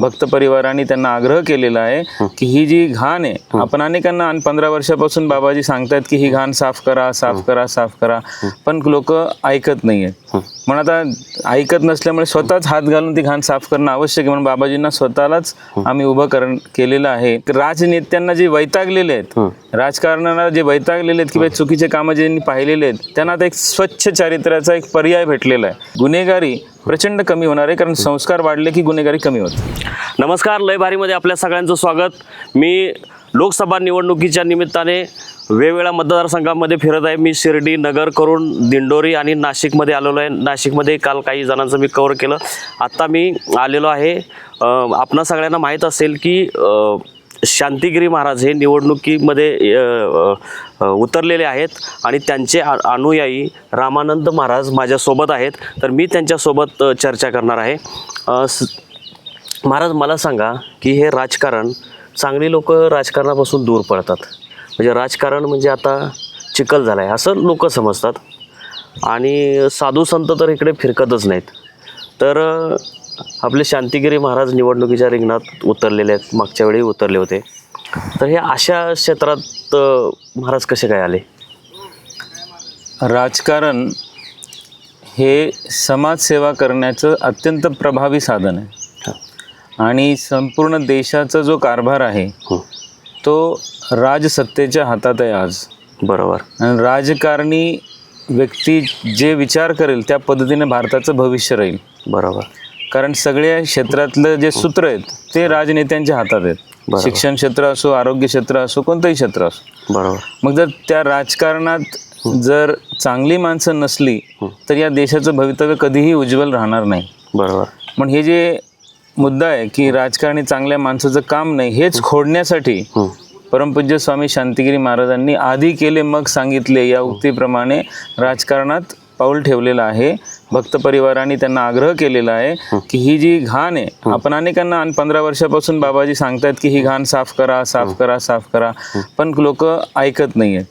भक्त परिवाराने त्यांना आग्रह केलेला आहे की ही जी घाण आहे आपण अनेकांना पंधरा वर्षापासून बाबाजी सांगतायत की ही घाण साफ करा साफ करा साफ करा. पण लोक ऐकत नाहीयेत. म्हणून आता ऐकत नसल्यामुळे स्वतःच हात घालून ती घाण साफ करणं आवश्यक आहे. म्हणून बाबाजींना स्वतःलाच आम्ही उभं करण केलेलं आहे. राजनेत्यांना जे वैतागलेले आहेत राजकारणाला जे वैतागलेले आहेत किंवा चुकीचे कामं ज्यांनी पाहिलेले आहेत त्यांना आता एक स्वच्छ चारित्र्याचा एक पर्याय भेटलेला आहे. गुन्हेगारी प्रचंड कमी होणार आहे कारण संस्कार वाढले की गुन्हेगारी कमी होते. नमस्कार लय भारीमध्ये आपल्या सगळ्यांचं स्वागत. मी लोकसभा निवडणुकीच्या निमित्ताने वेगवेगळ्या मतदारसंघामध्ये फिरत आहे. मी शिर्डी नगर करून दिंडोरी आणि नाशिकमध्ये आलेलो आहे. नाशिकमध्ये काल काही जणांचं मी कवर केलं. आत्ता मी आलेलो आहे. आपणा सगळ्यांना माहीत असेल की शांतीगिरी शांतिगिरी महाराज हे निवडणुकीमध्ये उतरलेले आहेत आणि त्यांचे आ- अनुयायी रामानंद महाराज माझ्यासोबत आहेत. तर मी त्यांच्यासोबत चर्चा करणार आहे. स- महाराज मला सांगा की हे राजकारण चांगली लोक राजकारणापासून दूर पडतात. म्हणजे राजकारण म्हणजे आता चिखल झालं आहे असं लोक समजतात. आणि साधू संत तर इकडे फिरकतच नाहीत. तर आपले शांतिगिरी महाराज निवडणुकीच्या रिंगणात उतरलेले आहेत मागच्या वेळी उतरले होते. तर हे अशा क्षेत्रात महाराज कसे काय आले? राजकारण हे समाजसेवा करण्याचं अत्यंत प्रभावी साधन आहे. आणि संपूर्ण देशाचा जो कारभार आहे हं, तो राजसत्तेच्या हातात आहे आज. बरोबर. आणि राजकारणी व्यक्ती जे विचार करेल त्या पद्धतीने भारताचं भविष्य राहील. बरोबर. कारण सगळ्या क्षेत्रातलं जे सूत्र आहेत ते राजनेत्यांच्या हातात आहेत. शिक्षण क्षेत्र असो आरोग्य क्षेत्र असो कोणतंही क्षेत्र असो. बरोबर. मग जर त्या राजकारणात जर चांगली माणसं नसली तर या देशाचं भवितव्य कधीही उज्ज्वल राहणार नाही. बरोबर. पण हे जे मुद्दा आहे की राजकारणी चांगल्या माणसाचं काम नाही हेच खोडण्यासाठी परमपूज्य स्वामी शांतिगिरी महाराजांनी आधी केले मग सांगितले या उक्तीप्रमाणे राजकारणात पाऊल ठेवलेलं आहे. भक्त परिवाराने त्यांना आग्रह केलेला आहे की ही जी घाण आहे आपण अनेकांना आणि पंधरा वर्षापासून बाबाजी सांगतायत की ही घाण साफ करा साफ करा साफ करा. पण लोक ऐकत नाहीयेत.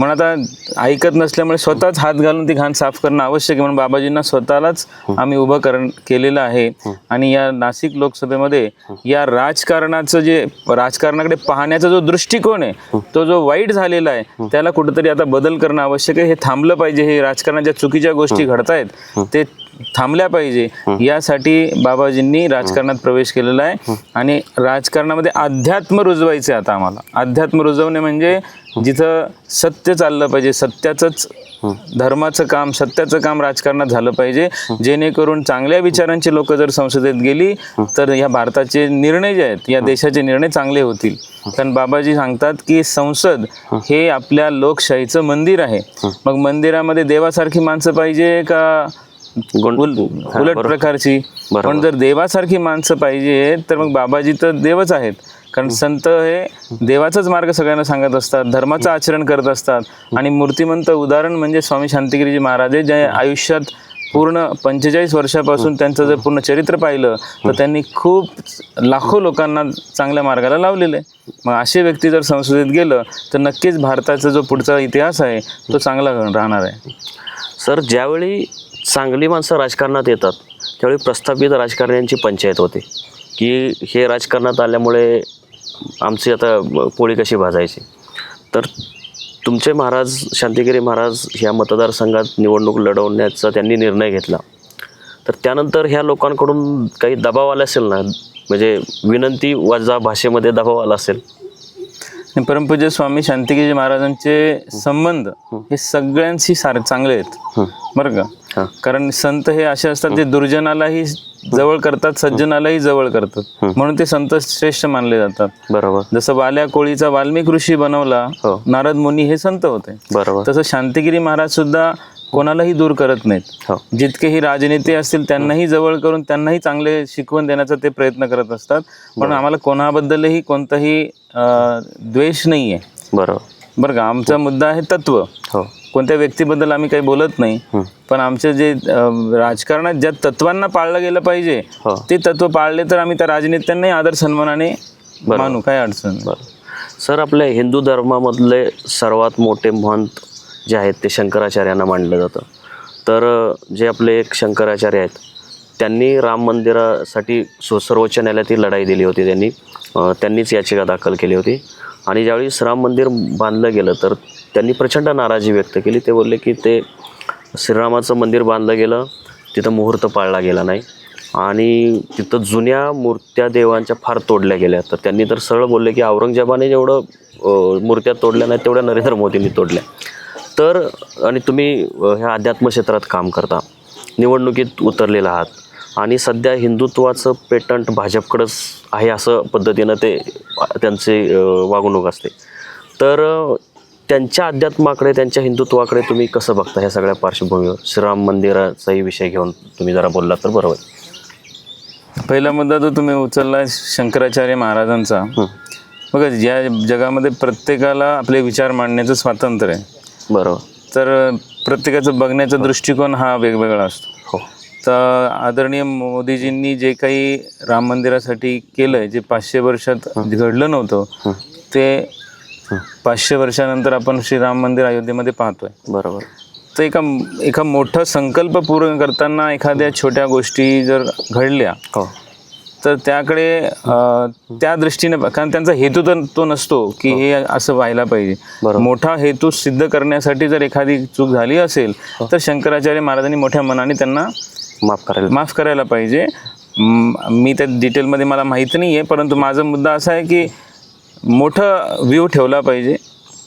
म्हणून आता ऐकत नसल्यामुळे स्वतःच हात घालून ती घाण साफ करणं आवश्यक आहे. म्हणून बाबाजींना स्वतःलाच आम्ही उभं करण केलेलं आहे. आणि या नाशिक लोकसभेमध्ये या राजकारणाचं जे राजकारणाकडे पाहण्याचा जो दृष्टिकोन आहे तो जो वाईट झालेला आहे त्याला कुठेतरी आता बदल करणं आवश्यक आहे. हे थांबलं पाहिजे. हे राजकारणाच्या चुकीच्या गोष्टी घडतायत. ते थांबल्या पाहिजे. यासाठी बाबाजींनी राजकारणात प्रवेश केलेला आहे. आणि राजकारणामध्ये अध्यात्म रुजवायचे आता आम्हाला. अध्यात्म रुजवणे म्हणजे जिथं सत्य चाललं पाहिजे सत्याचंच धर्माचं काम सत्याचं काम राजकारणात झालं पाहिजे. जेणेकरून चांगल्या विचारांची लोक जर संसदेत गेली तर या भारताचे निर्णय जे आहेत या देशाचे निर्णय चांगले होतील. कारण बाबाजी सांगतात की संसद हे. आपल्या लोकशाहीचं मंदिर आहे. मग मंदिरामध्ये देवासारखी माणसं पाहिजे का गुण- उल- हा, उलट बरोबर. प्रकारची. बरोबर. पण जर देवासारखी माणसं पाहिजे तर मग बाबाजी तर देवच आहेत. कारण संत हे देवाचाच मार्ग सगळ्यांना सांगत असतात धर्माचं आचरण करत असतात. आणि मूर्तिमंत उदाहरण म्हणजे स्वामी शांतिगिरीजी महाराज आहे जे आयुष्यात पूर्ण पंचेचाळीस वर्षापासून त्यांचं जर पूर्ण चरित्र पाहिलं तर त्यांनी खूप लाखो लोकांना चांगल्या मार्गाला लावलेलं आहे. मग असे व्यक्ती जर संसदेत गेलं तर नक्कीच भारताचा जो पुढचा इतिहास आहे तो चांगला राहणार आहे. सर ज्यावेळी चांगली माणसं राजकारणात येतात त्यावेळी प्रस्थापित राजकारण्यांची पंचायत होते. की हे राजकारणात आल्यामुळे आमची आता पोळी कशी भाजायची? तर तुमचे महाराज शांतिगिरी महाराज ह्या मतदारसंघात निवडणूक लढवण्याचा त्यांनी निर्णय घेतला. तर त्यानंतर ह्या लोकांकडून काही दबाव आला असेल ना? म्हणजे विनंती वजा भाषेमध्ये दबाव आला असेल? परमपूज्य स्वामी शांतिगिरी महाराजांचे संबंध हे सगळ्यांशी सारे चांगले आहेत. बरं. का? कारण संत हे असे असतात जे दुर्जनालाही जवळ करतात सज्जनालाही जवळ करतात. म्हणून ते संत श्रेष्ठ मानले जातात. बरोबर. जसं वाल्या कोळीचा वाल्मिक ऋषी बनवला हो. नारद मुनी हे संत होते. बरोबर. तसं शांतिगिरी महाराज सुद्धा कोणालाही दूर करत नाहीत. हो. जितकेही राजनेते असतील त्यांनाही जवळ करून त्यांनाही चांगले शिकवण देण्याचा ते प्रयत्न करत असतात. पण आम्हाला कोणाबद्दलही कोणताही द्वेष नाही आहे बरोबर. बरं का आमचा मुद्दा आहे तत्व. हो. कोणत्या व्यक्तीबद्दल आम्ही काही बोलत नाही हं. पण आमचे जे राजकारणात ज्या तत्वांना पाळलं गेलं पाहिजे हो. ते तत्व पाळले तर आम्ही त्या राजनेत्यांनाही आदर सन्मानाने. मानू काय अडचण सर आपल्या हिंदू धर्मामधले सर्वात मोठे महंत जे आहेत ते शंकराचार्यांना मानलं जातं. तर जे आपले एक शंकराचार्य आहेत त्यांनी राम मंदिरासाठी सु- सर्वोच्च न्यायालयात लढाई दिली होती त्यांनी. त्यांनीच याचिका दाखल केली होती. आणि ज्यावेळेस राम मंदिर बांधलं गेलं तर त्यांनी प्रचंड नाराजी व्यक्त केली. ते बोलले की ते श्रीरामाचं मंदिर बांधलं गेलं तिथं मुहूर्त पाळला गेला नाही. आणि तिथं जुन्या मूर्त्या देवांच्या फार तोडल्या गेल्या. तर त्यांनी तर सरळ बोलले की औरंगजेबाने जेवढं मूर्त्या तोडल्या नाही तेवढ्या नरेंद्र मोदींनी तोडल्या. तर आणि तुम्ही ह्या अध्यात्म क्षेत्रात काम करता. निवडणुकीत उतरलेला आहात. आणि सध्या हिंदुत्वाचं पेटंट भाजपकडंच आहे असं पद्धतीनं ते त्यांचे वागणूक असते. तर त्यांच्या अध्यात्माकडे त्यांच्या हिंदुत्वाकडे तुम्ही कसं बघता ह्या सगळ्या पार्श्वभूमीवर? श्रीराम मंदिराचाही विषय घेऊन तुम्ही जरा बोललात तर बरोबर. पहिला मुद्दा जो तुम्ही उचलला शंकराचार्य महाराजांचा. बघा या जगामध्ये प्रत्येकाला आपले विचार मांडण्याचं स्वातंत्र्य आहे. बरोबर. तर प्रत्येकाचं बघण्याचा दृष्टिकोन हा वेगवेगळा असतो. हो. तर आदरणीय मोदीजींनी जे काही राम मंदिरासाठी केलंय जे पाचशे वर्षात घडलं नव्हतं ते पाचशे वर्षानंतर आपण श्रीराम मंदिर अयोध्येमध्ये पाहतोय. बरोबर. तर एका एका मोठा संकल्प पूर्ण करताना एखाद्या छोट्या गोष्टी जर घडल्या हो. तर त्याकडे त्या दृष्टीने कारण त्यांचा हेतू तर तो नसतो की हे. असं व्हायला पाहिजे. मोठा हेतू सिद्ध करण्यासाठी जर एखादी चूक झाली असेल तर शंकराचार्य महाराजांनी मोठ्या मनाने त्यांना माफ करायला माफ करायला पाहिजे. मी त्या डिटेलमध्ये मला माहिती नाही आहे परंतु माझा मुद्दा असा आहे की मोठं व्ह्यू ठेवला पाहिजे.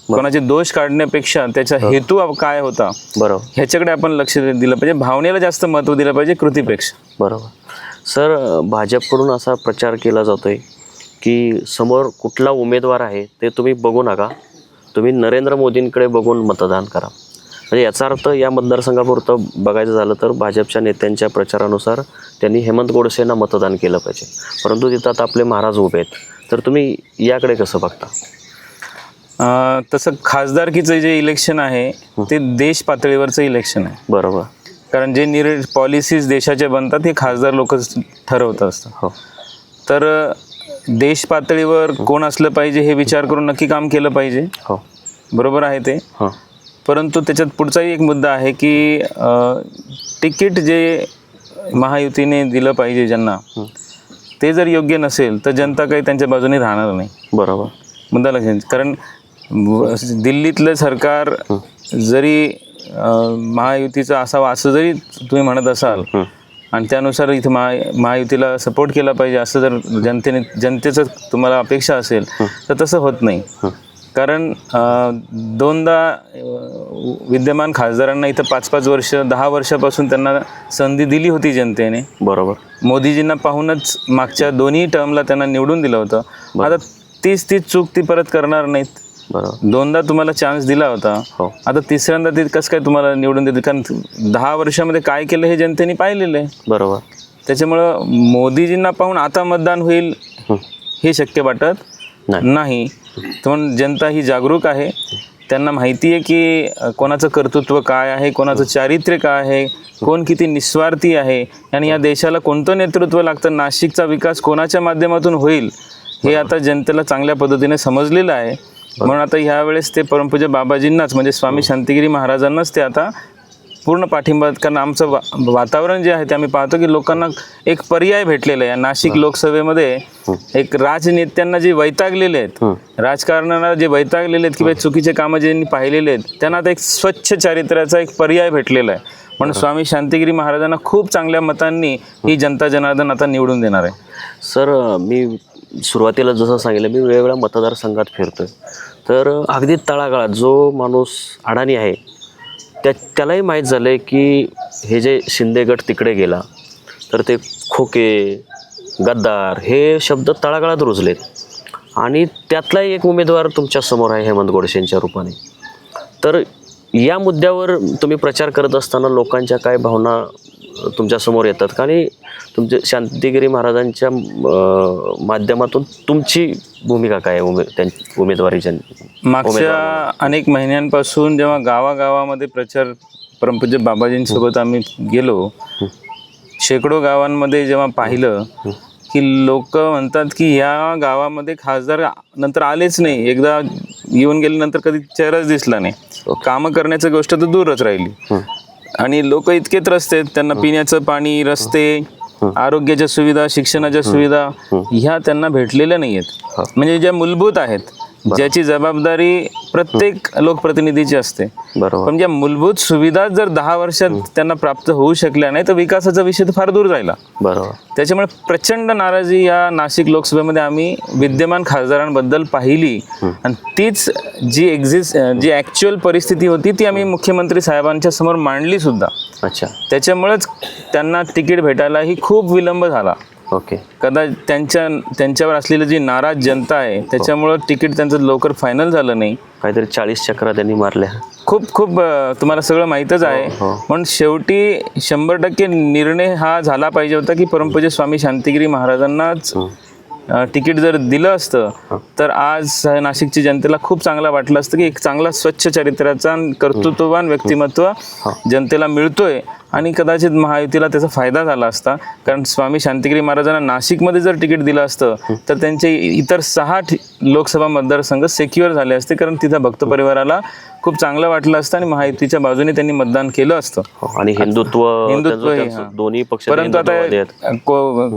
कोणाचे दोष काढण्यापेक्षा त्याचा हेतू काय होता बरोबर. ह्याच्याकडे आपण लक्ष दिलं पाहिजे. भावनेला जास्त महत्त्व दिलं पाहिजे कृतीपेक्षा. बरोबर. सर भाजपकडून असा प्रचार केला जातोय की समोर कुठला उमेदवार आहे ते तुम्ही बघू नका. तुम्ही नरेंद्र मोदींकडे बघून मतदान करा. म्हणजे याचा अर्थ या मतदारसंघापुरतं बघायचं झालं तर भाजपच्या नेत्यांच्या प्रचारानुसार त्यांनी हेमंत गोडसेंना मतदान केलं पाहिजे. परंतु तिथं आता आपले महाराज उभे आहेत. तर तुम्ही याकडे कसं बघता? अं, तसं खासदारकीचं जे इलेक्शन आहे ते देश पातळीवरचं इलेक्शन आहे. बरोबर. कारण जे निर पॉलिसीज देशाच्या बनतात हे खासदार लोकच ठरवत असतात. हो. तर अं, देश पातळीवर कोण असलं पाहिजे हे विचार करून नक्की काम केलं पाहिजे. हो. बरोबर आहे ते. हां. परंतु त्याच्यात पुढचाही एक मुद्दा आहे की अं, तिकीट जे महायुतीने दिलं पाहिजे ज्यांना ते जर योग्य नसेल तर जनता काही त्यांच्या बाजूने राहणार नाही. बरोबर. मुद्दा लक्षात. कारण दिल्लीतलं सरकार जरी महायुतीचं असावं असं जरी तुम्ही म्हणत असाल. आणि त्यानुसार इथं महा महायुतीला सपोर्ट केला पाहिजे असं जर जनतेने जनतेचं तुम्हाला अपेक्षा असेल तर तसं होत नाही. कारण दोनदा विद्यमान खासदारांना इथं पाच पाच वर्ष दहा वर्षापासून त्यांना संधी दिली होती जनतेने. बरोबर. मोदीजींना पाहूनच मागच्या दोन्ही टर्मला त्यांना निवडून दिलं होतं. आता तीच तीच चूक ती परत करणार नाहीत. बरोबर. दोनदा तुम्हाला चान्स दिला होता. हो. आता तिसऱ्यांदा ते कसं काय तुम्हाला निवडून देतील? कारण दहा वर्षामध्ये काय केलं हे जनतेने पाहिलेलं आहे. बरोबर. त्याच्यामुळं मोदीजींना पाहून आता मतदान होईल. हे. शक्य वाटत नाही. पण म्हणून जनता ही जागरूक आहे. त्यांना माहिती आहे की कोणाचं कर्तृत्व काय आहे कोणाचं चारित्र्य काय आहे कोण किती निस्वार्थी आहे आणि या देशाला कोणतं नेतृत्व लागतं नाशिकचा विकास कोणाच्या माध्यमातून होईल हे आता जनतेला चांगल्या पद्धतीने समजलेलं आहे. म्हणून आता ह्यावेळेस ते परमपूज्य बाबाजींनाच म्हणजे स्वामी शांतिगिरी महाराजांनाच ते आता पूर्ण पाठिंबा आहेत. कारण आमचं वा वातावरण जे आहे ते आम्ही पाहतो की लोकांना एक पर्याय भेटलेला आहे. नाशिक लोकसभेमध्ये एक राजनेत्यांना जे वैतागलेले आहेत. राजकारणाला जे वैतागलेले आहेत किंवा चुकीचे कामं ज्यांनी पाहिलेले आहेत त्यांना आता एक स्वच्छ चारित्र्याचा एक पर्याय भेटलेला आहे. म्हणून स्वामी शांतिगिरी महाराजांना खूप चांगल्या मतांनी ही. जनता जनार्दन आता निवडून देणार आहे. सर मी सुरुवातीला जसं सांगितलं मी वेगवेगळ्या मतदारसंघात फिरतोय. तर अगदी तळागाळात जो माणूस अडाणी आहे त्या त्यालाही माहीत झालं आहे की हे जे शिंदे गट तिकडे गेला तर ते खोके गद्दार हे शब्द तळागाळात रुजलेत. आणि त्यातलाही एक उमेदवार तुमच्यासमोर आहे हेमंत गोडसेंच्या रूपाने. तर या मुद्द्यावर तुम्ही प्रचार करत असताना लोकांच्या काय भावना तुमच्यासमोर येतात. आणि तुमचे शांतिगिरी महाराजांच्या माध्यमातून तुमची भूमिका काय आहे? उमे उमेदवारीच्या मागच्या अनेक महिन्यांपासून जेव्हा गावागावामध्ये प्रचार परमपूज्य बाबाजींसोबत आम्ही गेलो शेकडो गावांमध्ये जेव्हा पाहिलं की लोक म्हणतात की ह्या गावामध्ये खासदार नंतर आलेच नाही. एकदा येऊन गेल्यानंतर कधी चेहराच दिसला नाही. कामं करण्याची गोष्ट तर दूरच राहिली. आणि लोक इतके त्रस्त आहेत. त्यांना पिण्याचं पाणी रस्ते आरोग्याच्या सुविधा शिक्षणाच्या सुविधा ह्या त्यांना भेटलेल्या नाही आहेत म्हणजे ज्या मूलभूत आहेत ज्याची जबाबदारी प्रत्येक लोकप्रतिनिधीची असते. बरोबर. पण ज्या मूलभूत सुविधा जर दहा वर्षात त्यांना प्राप्त होऊ शकल्या नाही तर विकासाचा विषय तर फार दूर जायला. बरोबर. त्याच्यामुळे प्रचंड नाराजी या नाशिक लोकसभेमध्ये आम्ही विद्यमान खासदारांबद्दल पाहिली. आणि तीच जी एक्झिस्ट जी ॲक्च्युअल परिस्थिती होती ती आम्ही मुख्यमंत्री साहेबांच्या समोर मांडली सुद्धा. अच्छा. त्याच्यामुळेच त्यांना तिकीट भेटायलाही खूप विलंब झाला. ओके. कदाचित त्यांच्या त्यांच्यावर असलेली जी नाराज जनता आहे त्याच्यामुळं तिकीट त्यांचं लवकर फायनल झालं नाही. काहीतरी चाळीस चक्रा त्यांनी मारल्या. खूप खूप अ, तुम्हाला सगळं माहीतच आहे. हो. पण शेवटी शंभर टक्के निर्णय हा झाला पाहिजे होता की परमपूज्य स्वामी शांतिगिरी महाराजांनाच अ, तिकीट जर दिलं असतं तर आज नाशिकची जनतेला खूप चांगलं वाटलं असतं की एक चांगला स्वच्छ चरित्राचा आणि कर्तृत्ववान व्यक्तिमत्व जनतेला मिळतोय. आणि कदाचित महायुतीला त्याचा फायदा झाला असता. कारण स्वामी शांतिगिरी महाराजांना नाशिकमध्ये जर तिकीट दिलं असतं तर त्यांचे इतर सहा लोकसभा मतदारसंघ सेक्युअर झाले असते. कारण तिथं भक्त परिवाराला खूप चांगलं वाटलं असतं आणि महायुतीच्या बाजूने त्यांनी मतदान केलं असतं. हो, आणि हिंदुत्व हिंदुत्व. दोन्ही पक्ष परंतु. आता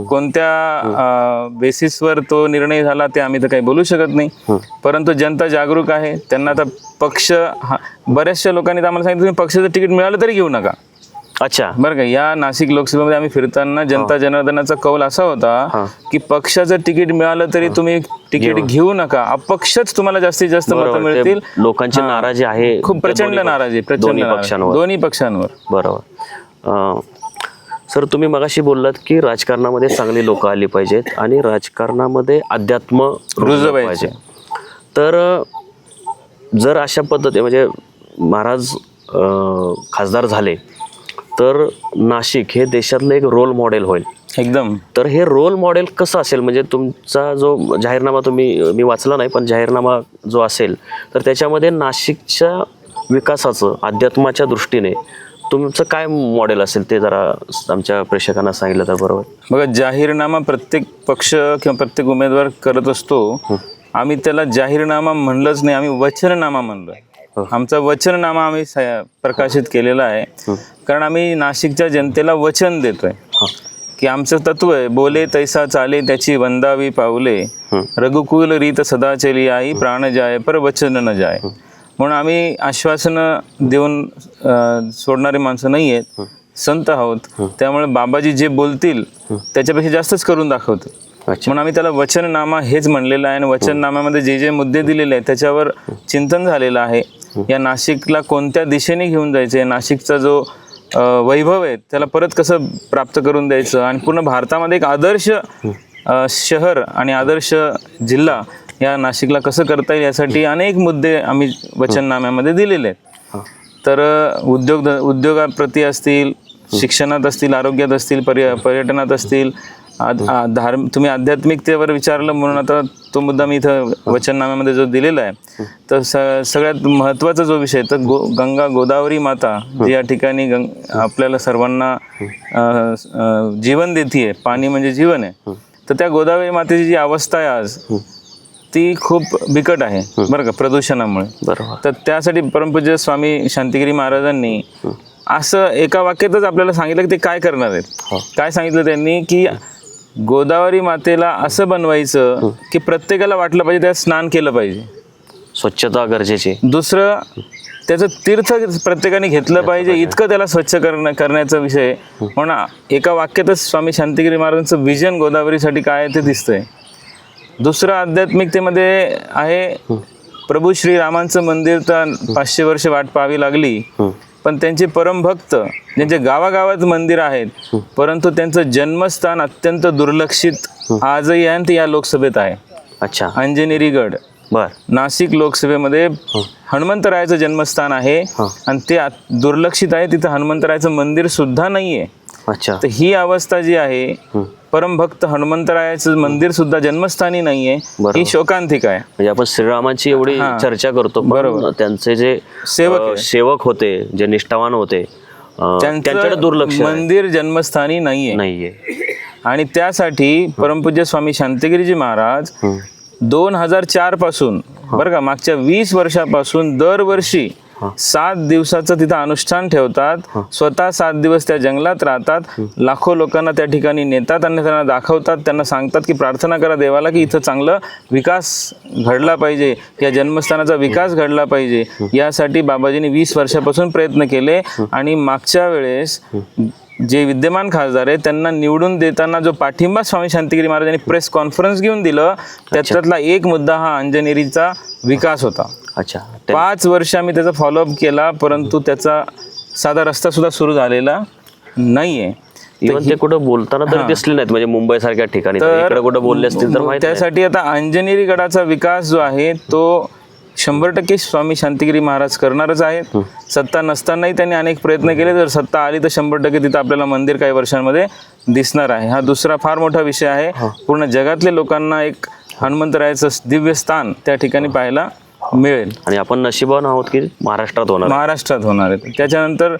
कोणत्या बेसिसवर तो निर्णय झाला ते आम्ही तर काही बोलू शकत नाही. परंतु जनता जागरूक आहे. त्यांना आता पक्ष हा बऱ्याचशा लोकांनी आम्हाला सांगितलं तुम्ही पक्षाचं तिकीट मिळालं तरी घेऊ नका. अच्छा. बरं का या नाशिक लोकसभेमध्ये आम्ही फिरताना जनता जनार्दनाचा कौल असा होता की पक्षाचं तिकीट मिळालं तरी तुम्ही तिकीट घेऊ नका. अपक्षच तुम्हाला जास्तीत जास्त मतं मिळतील. लोकांची. नाराजी आहे. खूप प्रचंड नाराजी प्रचंड. पक्षांवर. दोन्ही पक्षांवर. बरोबर. सर तुम्ही मगाशी बोललात की राजकारणामध्ये चांगली लोक आली पाहिजेत आणि राजकारणामध्ये अध्यात्म रुजलं पाहिजे. तर जर अशा पद्धती म्हणजे महाराज खासदार झाले तर नाशिक हे देशातलं एक रोल मॉडेल होईल. एकदम. तर हे रोल मॉडेल कसं असेल? म्हणजे तुमचा जो जाहीरनामा तुम्ही मी वाचला नाही पण जाहीरनामा जो असेल तर त्याच्यामध्ये नाशिकच्या विकासाचं अध्यात्माच्या दृष्टीने तुमचं काय मॉडेल असेल ते जरा आमच्या प्रेक्षकांना सांगितलं तर बरोबर. बघा जाहीरनामा प्रत्येक पक्ष किंवा प्रत्येक उमेदवार करत असतो. आम्ही त्याला जाहीरनामा म्हणलंच नाही आम्ही वचननामा म्हणलोय. आमचा वचननामा आम्ही प्रकाशित केलेला आहे. कारण आम्ही नाशिकच्या जनतेला वचन देतोय. की आमचं तत्व आहे बोले तैसा चाले त्याची वंदावी पावले. रघुकुल रीत सदा चली आई प्राण जाय पर वचन न जाय. म्हणून आम्ही आश्वासनं देऊन सोडणारे माणसं नाही आहेत संत आहोत. त्यामुळे बाबाजी जे बोलतील त्याच्यापेक्षा जास्तच करून दाखवतील अच्छा. म्हणून आम्ही त्याला वचननामा हेच म्हणलेलं आहे. आणि वचननाम्यामध्ये जे जे मुद्दे दिलेले आहेत त्याच्यावर चिंतन झालेलं आहे. या नाशिकला कोणत्या दिशेने घेऊन जायचं? नाशिकचा जो वैभव आहे त्याला परत कसं प्राप्त करून द्यायचं? आणि पूर्ण भारतामध्ये एक आदर्श अ, शहर आणि आदर्श जिल्हा या नाशिकला कसं करता येईल यासाठी अनेक मुद्दे आम्ही वचननाम्यामध्ये दिलेले आहेत. तर उद्योग उद्योगाप्रती असतील शिक्षणात असतील आरोग्यात असतील पर्य पर्यटनात असतील धार्म तुम्ही आध्यात्मिकतेवर विचारलं म्हणून आता तो मुद्दा मी इथं वचननाम्यामध्ये जो दिलेला आहे तर स सगळ्यात महत्त्वाचा जो विषय तर गो गंगा गोदावरी माता जी या ठिकाणी गंग आपल्याला सर्वांना जीवन देते पाणी म्हणजे जीवन आहे. तर त्या गोदावरी मातेची जी अवस्था आहे आज ती खूप बिकट आहे बरं का? प्रदूषणामुळे. बरोबर. तर त्यासाठी परमपूज्य स्वामी शांतिगिरी महाराजांनी असं एका वाक्यातच आपल्याला सांगितलं की ते काय करणार आहेत. काय सांगितलं त्यांनी की गोदावरी मातेला असं बनवायचं की प्रत्येकाला वाटलं पाहिजे त्यात स्नान केलं पाहिजे. स्वच्छता गरजेची. दुसरं त्याचं तीर्थ प्रत्येकाने घेतलं पाहिजे इतकं त्याला स्वच्छ करणं करण्याचा विषय. म्हणून एका वाक्यातच स्वामी शांतिगिरी महाराजांचं विजन गोदावरीसाठी काय आहे ते दिसतंय. दुसरं आध्यात्मिकतेमध्ये आहे प्रभू श्रीरामांचं मंदिर तर पाचशे वर्ष वाट पाहावी लागली. पण त्यांचे परमभक्त ज्यांचे गावागावात मंदिर आहेत परंतु त्यांचं जन्मस्थान अत्यंत दुर्लक्षित आजही आहे या लोकसभेत आहे. अच्छा. अंजनेरी गड बर. नाशिक लोकसभेमध्ये हनुमंतरायाचं जन्मस्थान आहे आणि ते दुर्लक्षित आहे तिथं हनुमंतरायाचं मंदिर सुद्धा नाहीये. अच्छा. तर ही अवस्था जी आहे परमभक्त हनुमंतरायाचं मंदिर सुद्धा जन्मस्थानी नाहीये. ही शोकांतिक आहे म्हणजे आपण श्रीरामांची एवढी. चर्चा करतो बरोबर. त्यांचे जे सेवक. सेवक होते जे निष्ठावान होते त्यांच्याकडे त्यांचं दुर्लक्ष. मंदिर जन्मस्थानी नाहीये नाहीये आणि त्यासाठी परमपूज्य स्वामी शांतिगिरीजी महाराज दोन हजार चारपासून बरं का मागच्या वीस वर्षापासून दरवर्षी सात दिवसाचं तिथं अनुष्ठान ठेवतात. स्वतः सात दिवस त्या जंगलात राहतात. लाखो लोकांना त्या ठिकाणी नेतात आणि त्यांना दाखवतात. त्यांना सांगतात की प्रार्थना करा देवाला की इथं चांगलं विकास घडला पाहिजे. या जन्मस्थानाचा विकास घडला पाहिजे. यासाठी बाबाजींनी वीस वर्षापासून प्रयत्न केले. आणि मागच्या वेळेस जे विद्यमान खासदार आहेत त्यांना निवडून देताना जो पाठिंबा स्वामी शांतिगिरी महाराजांनी प्रेस कॉन्फरन्स घेऊन दिलं त्याच्यातला एक मुद्दा हा अंजनेरीचा विकास होता. अच्छा. पाच वर्ष आम्ही त्याचा फॉलोअप केला परंतु त्याचा साधा रस्ता सुद्धा सुरू झालेला नाहीये. इव्हन ते कुठं बोलताना तरी दिसले नाहीत म्हणजे मुंबई सारख्या ठिकाणी तर. इकडे कुठं बोलले असतील तर माहीत नाही. त्यासाठी आता अंजनेरी गडाचा विकास जो आहे तो शंभर टक्के स्वामी शांतिगिरी महाराज करणारच आहेत. सत्ता नसतानाही त्यांनी अनेक प्रयत्न केले जर सत्ता आली तर शंभर टक्के तिथं आपल्याला मंदिर काही वर्षांमध्ये दिसणार आहे. हा दुसरा फार मोठा विषय आहे. पूर्ण जगातल्या लोकांना एक हनुमंतरायाचं दिव्य स्थान त्या ठिकाणी पाहायला मिळेल. आणि आपण नशिबान आहोत की महाराष्ट्रात होणार. महाराष्ट्रात होणार आहे. त्याच्यानंतर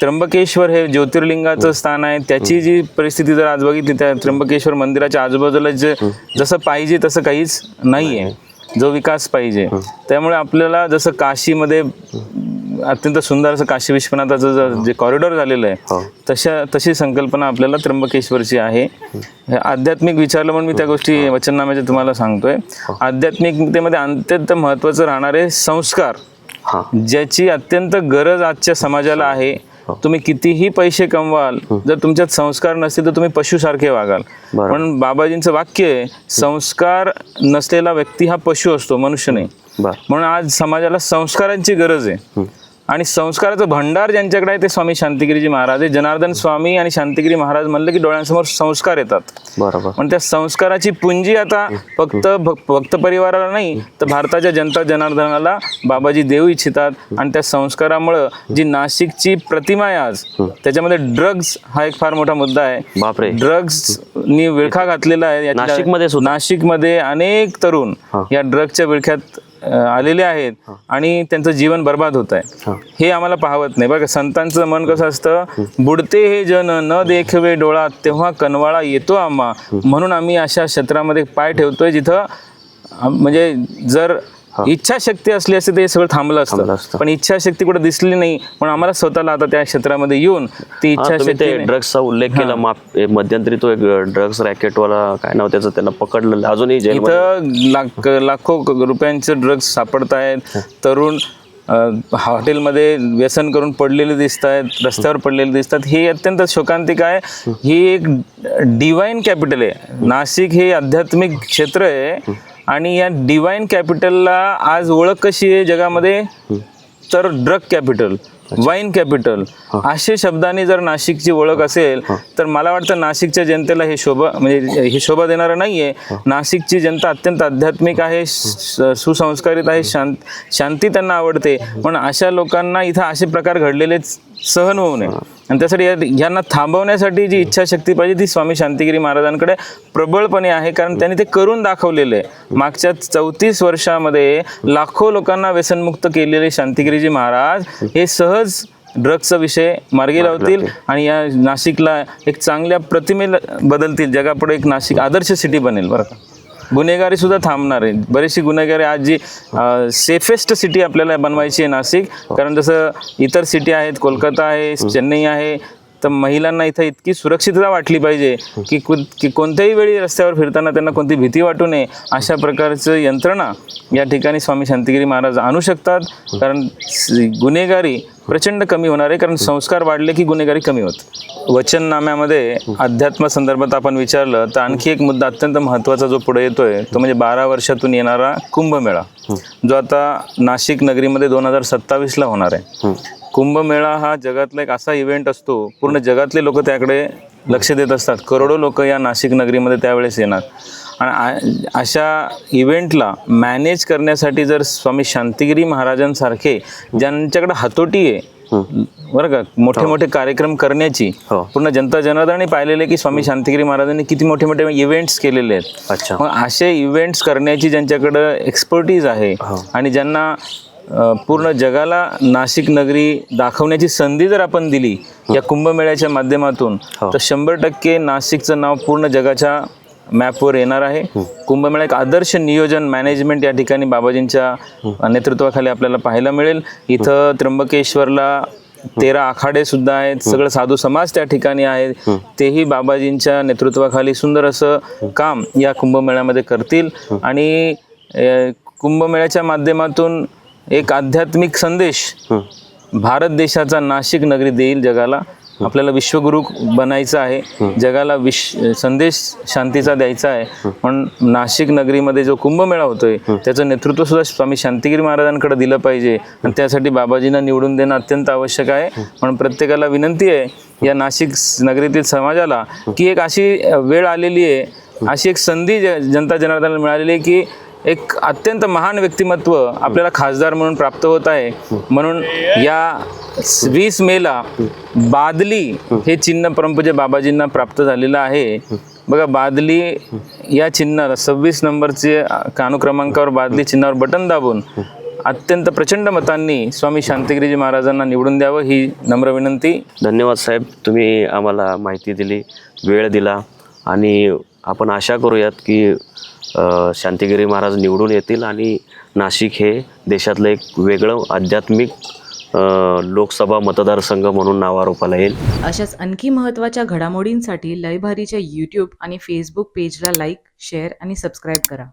त्र्यंबकेश्वर हे ज्योतिर्लिंगाचं स्थान आहे. त्याची जी परिस्थिती जर आज बघितली त्या त्र्यंबकेश्वर मंदिराच्या आजूबाजूला जे जसं पाहिजे तसं काहीच नाही. आहे जो विकास पाहिजे. त्यामुळे आपल्याला जसं काशीमध्ये अत्यंत सुंदर असं काशी विश्वनाथाचं ज- जे कॉरिडॉर झालेलं हो. आहे तशा तशी संकल्पना आपल्याला त्र्यंबकेश्वरची आहे. हे आध्यात्मिक विचारलं म्हणून मी त्या गोष्टी वचननाम्याच्या तुम्हाला सांगतोय. आध्यात्मिकतेमध्ये अत्यंत महत्त्वाचं राहणारे संस्कार हा. ज्याची अत्यंत गरज आजच्या समाजाला आहे. तुम्ही कितीही पैसे कमवाल जर तुमच्यात संस्कार नसतील तर तुम्ही पशुसारखे वागाल. पण बाबाजींचं वाक्य आहे संस्कार नसलेला व्यक्ती हा पशु असतो मनुष्य नाही. म्हणून आज समाजाला संस्कारांची गरज आहे. आणि संस्काराचं भंडार ज्यांच्याकडे आहे ते स्वामी शांतिगिरीजी महाराज आहे जनार्दन स्वामी आणि शांतिगिरी महाराज म्हणलं की डोळ्यांसमोर संस्कार येतात. बरोबर. पण त्या संस्काराची पुंजी आता फक्त भक- भक्त परिवाराला नाही तर भारताच्या जनता जनार्दनाला बाबाजी देऊ इच्छितात. आणि त्या संस्कारामुळं जी नाशिकची प्रतिमा आहे आज त्याच्यामध्ये ड्रग्ज हा एक फार मोठा मुद्दा आहे. बापरे. ड्रग्जनी विळखा घातलेला आहे. नाशिकमध्ये? नाशिकमध्ये अनेक तरुण या ड्रग्जच्या विळख्यात आलेले आहेत आणि त्यांचं जीवन बर्बाद होत आहे. हे. आम्हाला पाहवत नाही. बघा संतांचं मन कसं असतं? बुडते हे जन न देखवे डोळा तेव्हा कनवाळा येतो आम्हा. म्हणून आम्ही अशा क्षेत्रामध्ये पाय ठेवतोय जिथं म्हणजे जर इच्छाशक्ती असली असते ते सगळं थांबलं असतं. पण इच्छाशक्ती कुठे दिसली नाही पण आम्हाला स्वतःला आता त्या क्षेत्रामध्ये येऊन ती इच्छाशक्ती ड्रग्सचा उल्लेख केला मध्यंतरी तो एक ड्रग्स रॅकेटवाला काय नाव त्याचं त्यांना पकडलं अजूनही इथं लाख लाखो रुपयांचे ड्रग्ज सापडत आहेत तरुण हॉटेलमध्ये व्यसन करून पडलेले दिसत आहेत रस्त्यावर पडलेले दिसतात हे अत्यंत शोकांतिक आहे. ही. एक डिवाईन कॅपिटल आहे. नाशिक हे आध्यात्मिक क्षेत्र आहे. आणि या डिवाईन कॅपिटलला आज ओळख कशी आहे जगामध्ये? तर ड्रग कॅपिटल वाईन कॅपिटल असे शब्दांनी जर नाशिकची ओळख असेल तर मला वाटतं नाशिकच्या जनतेला हे शोभा म्हणजे हे शोभा देणारं नाहीये. नाशिकची जनता अत्यंत आध्यात्मिक आहे सुसंस्कारित आहे शांत शांती त्यांना आवडते. पण अशा लोकांना इथं असे प्रकार घडलेले सहन होऊ नये. आणि त्यासाठी या- यांना थांबवण्यासाठी जी इच्छाशक्ती पाहिजे ती स्वामी शांतिगिरी महाराजांकडे प्रबळपणे आहे. कारण त्यांनी ते करून दाखवलेलं आहे. मागच्या चौतीस वर्षामध्ये लाखो लोकांना व्यसनमुक्त केलेले शांतिगिरीजी महाराज हे सहज ड्रग्सचा विषय मार्गी लावतील. आणि या नाशिकला एक चांगल्या प्रतिमेला बदलतील. जगापुढे एक नाशिक आदर्श सिटी बनेल. बरं का? गुन्हेगारी सुद्धा थांबणार आहे. बरीचशी गुन्हेगारी आज जी सेफेस्ट सिटी आपल्याला बनवायची आहे नाशिक कारण जसं इतर सिटी आहेत कोलकाता आहे चेन्नई आहे तर महिलांना इथं इतकी सुरक्षितता वाटली पाहिजे की कु की कोणत्याही वेळी रस्त्यावर फिरताना त्यांना कोणती भीती वाटू नये अशा प्रकारचं यंत्रणा या ठिकाणी स्वामी शांतिगिरी महाराज आणू शकतात. कारण गुन्हेगारी प्रचंड कमी होणार आहे कारण संस्कार वाढले की गुन्हेगारी कमी होत. वचननाम्यामध्ये अध्यात्म संदर्भात आपण विचारलं तर आणखी एक मुद्दा अत्यंत महत्त्वाचा जो पुढे येतोय तो म्हणजे बारा वर्षातून येणारा कुंभमेळा जो आता नाशिक नगरीमध्ये दोन हजार सत्तावीसला होणार आहे. कुंभमेळा हा जगातला एक असा इव्हेंट असतो पूर्ण जगातले लोक त्याकडे लक्ष देत असतात. करोडो लोक या नाशिक नगरीमध्ये त्यावेळेस येणार. आणि अशा इव्हेंटला मॅनेज करण्यासाठी जर स्वामी शांतिगिरी महाराजांसारखे ज्यांच्याकडे हातोटी आहे बरं का मोठे मोठे कार्यक्रम करण्याची हो. पूर्ण जनता जनार्दनाने पाहिलेले की स्वामी शांतिगिरी महाराजांनी किती मोठे मोठे इव्हेंट्स केलेले आहेत. अच्छा. मग असे इव्हेंट्स करण्याची ज्यांच्याकडं एक्सपर्टीज आहे आणि ज्यांना पूर्ण जगाला नाशिक नगरी दाखवण्याची संधी जर आपण दिली या कुंभमेळ्याच्या माध्यमातून हो. तर शंभर टक्के नाशिकचं नाव पूर्ण जगाच्या मॅपवर येणार आहे. कुंभमेळा एक आदर्श नियोजन मॅनेजमेंट या ठिकाणी बाबाजींच्या नेतृत्वाखाली आपल्याला पाहायला मिळेल. इथं त्र्यंबकेश्वरला तेरा आखाडे सुद्धा आहेत. सगळं साधू समाज त्या ठिकाणी आहेत. तेही बाबाजींच्या नेतृत्वाखाली सुंदर असं काम या कुंभमेळ्यामध्ये करतील. आणि कुंभमेळ्याच्या माध्यमातून एक आध्यात्मिक संदेश भारत देशाचा नाशिक नगरी देईल जगाला. आपल्याला विश्वगुरु बनायचं आहे. जगाला विश संदेश शांतीचा द्यायचा आहे. म्हणून नाशिक नगरीमध्ये जो कुंभमेळा होतोय त्याचं नेतृत्व सुद्धा स्वामी शांतिगिरी महाराजांकडे दिलं पाहिजे. आणि त्यासाठी बाबाजींना निवडून देणं अत्यंत आवश्यक आहे. म्हणून प्रत्येकाला विनंती आहे या नाशिक नगरीतील समाजाला की एक अशी वेळ आलेली आहे अशी एक संधी जनता जनार्दनाला मिळालेली आहे की एक अत्यंत महान व्यक्तिमत्व आपल्याला खासदार म्हणून प्राप्त होत आहे. म्हणून या वीस मेला बादली हे चिन्ह परमपूज्य बाबाजींना प्राप्त झालेलं आहे. बघा बादली या चिन्हाला सव्वीस नंबरचे कानुक्रमांकावर बादली चिन्हावर बटन दाबून अत्यंत प्रचंड मतांनी स्वामी शांतिगिरीजी महाराजांना निवडून द्यावं ही नम्र विनंती. धन्यवाद साहेब तुम्ही आम्हाला माहिती दिली वेळ दिला आणि आपण आशा करूयात की शांतिगिरी महाराज निवडून येतील आणि नाशिक हे देशातलं एक वेगळं आध्यात्मिक लोकसभा मतदारसंघ म्हणून नावारोपाला येईल. अशाच आणखी महत्त्वाच्या घडामोडींसाठी लयभारीच्या यूट्यूब आणि फेसबुक पेजला लाईक शेअर आणि सबस्क्राईब करा.